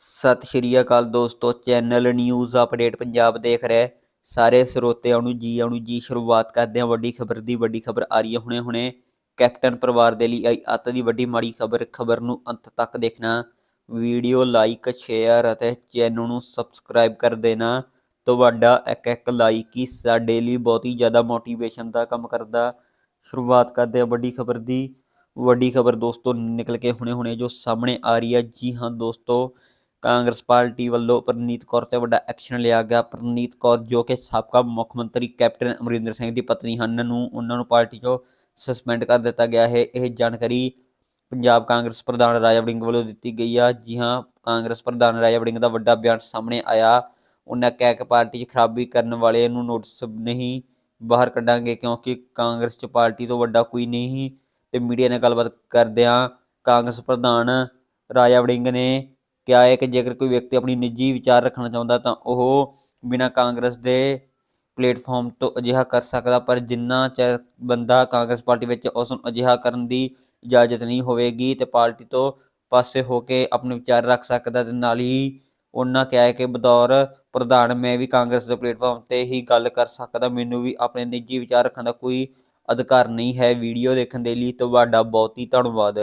ਸਤਿ ਸ਼੍ਰੀ ਅਕਾਲ ਦੋਸਤੋ, channel news update Punjab ਦੇਖ ਰਹੇ ਸਾਰੇ ਸਰੋਤਿਆਂ ਨੂੰ ਜੀ ਆਣੂ ਜੀ, ਸ਼ੁਰੂਆਤ ਕਰਦੇ ਹਾਂ ਵੱਡੀ ਖਬਰ ਦੀ। ਵੱਡੀ ਖਬਰ ਆ ਰਹੀ ਹੈ ਹੁਣੇ ਹੁਣੇ। ਕੈਪਟਨ ਪਰਿਵਾਰ ਦੇ ਲਈ ਆਈ ਅੱਤ ਦੀ ਵੱਡੀ ਮਾੜੀ ਖਬਰ। ਖਬਰ ਨੂੰ ਅੰਤ ਤੱਕ ਦੇਖਣਾ। ਵੀਡੀਓ ਲਾਈਕ, ਸ਼ੇਅਰ ਅਤੇ ਚੈਨਲ ਨੂੰ ਸਬਸਕ੍ਰਾਈਬ ਕਰ ਦੇਣਾ। ਤੁਹਾਡਾ ਇੱਕ ਇੱਕ ਲਾਈਕ ਹੀ ਸਾਡੇ ਲਈ ਬਹੁਤ ਹੀ ਜ਼ਿਆਦਾ ਮੋਟੀਵੇਸ਼ਨ ਦਾ ਕੰਮ ਕਰਦਾ। ਸ਼ੁਰੂਆਤ ਕਰਦੇ ਹਾਂ ਵੱਡੀ ਖਬਰ ਦੀ। ਵੱਡੀ ਖਬਰ ਦੋਸਤੋ ਨਿਕਲ ਕੇ ਹੁਣੇ ਹੁਣੇ ਜੋ ਸਾਹਮਣੇ ਆ ਰਹੀ ਹੈ। ਜੀ ਹਾਂ ਦੋਸਤੋ ਕਾਂਗਰਸ ਪਾਰਟੀ ਵੱਲੋਂ ਪ੍ਰਨੀਤ ਕੌਰ ਤੇ ਵੱਡਾ ਐਕਸ਼ਨ ਲਿਆ ਗਿਆ। ਪ੍ਰਨੀਤ ਕੌਰ ਜੋ ਕਿ ਸਾਬਕਾ ਮੁੱਖ ਮੰਤਰੀ ਕੈਪਟਨ ਅਮਰਿੰਦਰ ਸਿੰਘ ਦੀ ਪਤਨੀ ਹਨ ਨੂੰ ਉਹਨਾਂ ਨੂੰ ਪਾਰਟੀ ਚੋਂ ਸਸਪੈਂਡ ਕਰ ਦਿੱਤਾ ਗਿਆ ਹੈ। ਇਹ ਜਾਣਕਾਰੀ ਪੰਜਾਬ ਕਾਂਗਰਸ ਪ੍ਰਧਾਨ ਰਾਜਾ ਵੜਿੰਗ ਵੱਲੋਂ ਦਿੱਤੀ ਗਈ ਆ। ਜੀ ਹਾਂ, ਕਾਂਗਰਸ ਪ੍ਰਧਾਨ ਰਾਜਾ ਵੜਿੰਗ ਦਾ ਵੱਡਾ ਬਿਆਨ ਸਾਹਮਣੇ ਆਇਆ। ਉਹਨਾਂ ਕਿਹਾ ਕਿ ਪਾਰਟੀ 'ਚ ਖਰਾਬੀ ਕਰਨ ਵਾਲੇ ਨੂੰ ਨੋਟਿਸ ਨਹੀਂ ਬਾਹਰ ਕੱਢਾਂਗੇ ਕਿਉਂਕਿ ਕਾਂਗਰਸ 'ਚ ਪਾਰਟੀ ਤੋਂ ਵੱਡਾ ਕੋਈ ਨਹੀਂ। ਤੇ ਮੀਡੀਆ ਨਾਲ ਗੱਲਬਾਤ ਕਰਦਿਆਂ ਕਾਂਗਰਸ ਪ੍ਰਧਾਨ ਰਾਜਾ ਵੜਿੰਗ ਨੇ ਕਿਹਾ ਹੈ ਕਿ ਜੇਕਰ ਕੋਈ ਵਿਅਕਤੀ ਆਪਣੀ ਨਿੱਜੀ ਵਿਚਾਰ ਰੱਖਣਾ ਚਾਹੁੰਦਾ ਤਾਂ ਉਹ ਬਿਨਾਂ ਕਾਂਗਰਸ ਦੇ ਪਲੇਟਫਾਰਮ ਤੋਂ ਅਜਿਹਾ ਕਰ ਸਕਦਾ, ਪਰ ਜਿੰਨਾ ਚਿਰ ਬੰਦਾ ਕਾਂਗਰਸ ਪਾਰਟੀ ਵਿੱਚ ਉਸ ਨੂੰ ਅਜਿਹਾ ਕਰਨ ਦੀ ਇਜਾਜ਼ਤ ਨਹੀਂ ਹੋਵੇਗੀ ਤੇ ਪਾਰਟੀ ਤੋਂ ਪਾਸੇ ਹੋ ਕੇ ਆਪਣੇ ਵਿਚਾਰ ਰੱਖ ਸਕਦਾ ਤੇ ਨਾਲ ਹੀ ਉਹਨਾਂ ਕਿਹਾ ਹੈ ਕਿ ਬਤੌਰ ਪ੍ਰਧਾਨ ਮੈਂ ਵੀ ਕਾਂਗਰਸ ਦੇ ਪਲੇਟਫਾਰਮ ਤੇ ਹੀ ਗੱਲ ਕਰ ਸਕਦਾ, ਮੈਨੂੰ ਵੀ ਆਪਣੇ ਨਿੱਜੀ ਵਿਚਾਰ ਰੱਖਣ ਦਾ ਕੋਈ ਅਧਿਕਾਰ ਨਹੀਂ ਹੈ। ਵੀਡੀਓ ਦੇਖਣ ਦੇ ਲਈ ਤੁਹਾਡਾ ਬਹੁਤ ਹੀ ਧੰਨਵਾਦ।